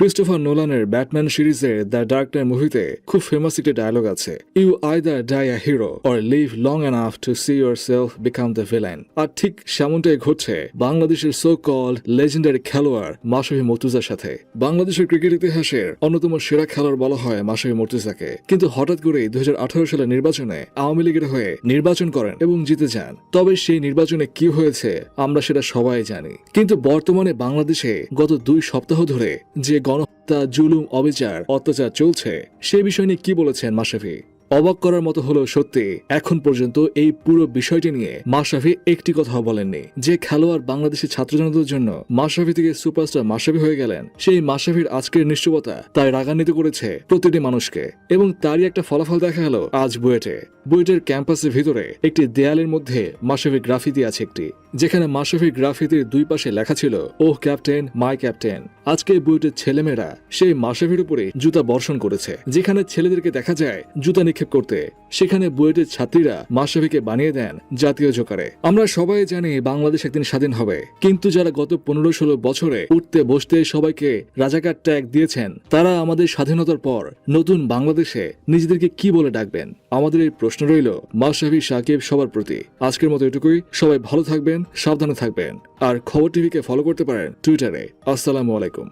Christopher নোলানের Batman সিরিজের the dark knight মুভিতে খুব ফেমাস একটি ডায়লগ আছে। You either die a hero or live long enough to see yourself become the villain আর ঠিক সেমনটাই ঘটছে বাংলাদেশের সো কল লেজেন্ডারি খেলোয়াড় মাসুহি মর্তুজার সাথে। বাংলাদেশের ক্রিকেট ইতিহাসের অন্যতম সেরা খেলোয়াড় বলা হয় মাসুহি মর্তুজাকে। কিন্তু হঠাৎ করেই দু হাজার আঠারো সালের নির্বাচনে আওয়ামী লীগের হয়ে নির্বাচন করেন এবং জিতে যান। তবে সেই নির্বাচনে কি হয়েছে আমরা সেটা সবাই জানি। কিন্তু বর্তমানে বাংলাদেশে গত দুই সপ্তাহ ধরে যে গণহত্যা জুলুম, অবিচার, অত্যাচার চলছে। সে বিষয় নিয়ে কি বলেছেন মাশরাফি? অবাক করার মতো হলেও সত্যি, এখন পর্যন্ত এই পুরো বিষয়টি নিয়ে মাশরাফি একটি কথাও বলেননি। যে খেলোয়াড় বাংলাদেশের ছাত্র জনতার জন্য মাশরাফি থেকে সুপারস্টার মাশরাফি হয়ে গেলেন, সেই মাশরাফির আজকের নিশ্চয়তা তাই রাগান্বিত করেছে প্রতিটি মানুষকে এবং তারই একটা ফলাফল দেখা গেল আজ বুয়েটে। বুয়েটের ক্যাম্পাসের ভিতরে একটি দেয়ালের মধ্যে মাশরাফি গ্রাফিতি আছে একটি, যেখানে মাশরাফি গ্রাফিতির দুই পাশে লেখা ছিল, ওহ, ক্যাপ্টেন, মাই ক্যাপ্টেন। আজকে বুয়েটের ছেলেমেয়েরা সেই মাশরাফির উপরে জুতা বর্ষণ করেছে, যেখানে ছেলেদেরকে দেখা যায় জুতা নিক্ষেপ করতে। সেখানে বুয়েটের ছাত্রীরা মাশরাফিকে বানিয়ে দেন জাতীয় জোকারে। আমরা সবাই জানি বাংলাদেশ একদিন স্বাধীন হবে, কিন্তু যারা গত পনেরো ষোলো বছরে উঠতে বসতে সবাইকে রাজাকার ট্যাগ দিয়েছেন, তারা আমাদের স্বাধীনতার পর নতুন বাংলাদেশে নিজেদেরকে কি বলে ডাকবেন? আমাদের এই প্রশ্ন রইল মাশরাফি সাকিব সবার প্রতি। আজকের মতো এটুকুই। সবাই ভালো থাকবেন, সাবধানে থাকবেন। আর খবর টিভিকে ফলো করতে পারেন টুইটারে আসসালামু আলাইকুম।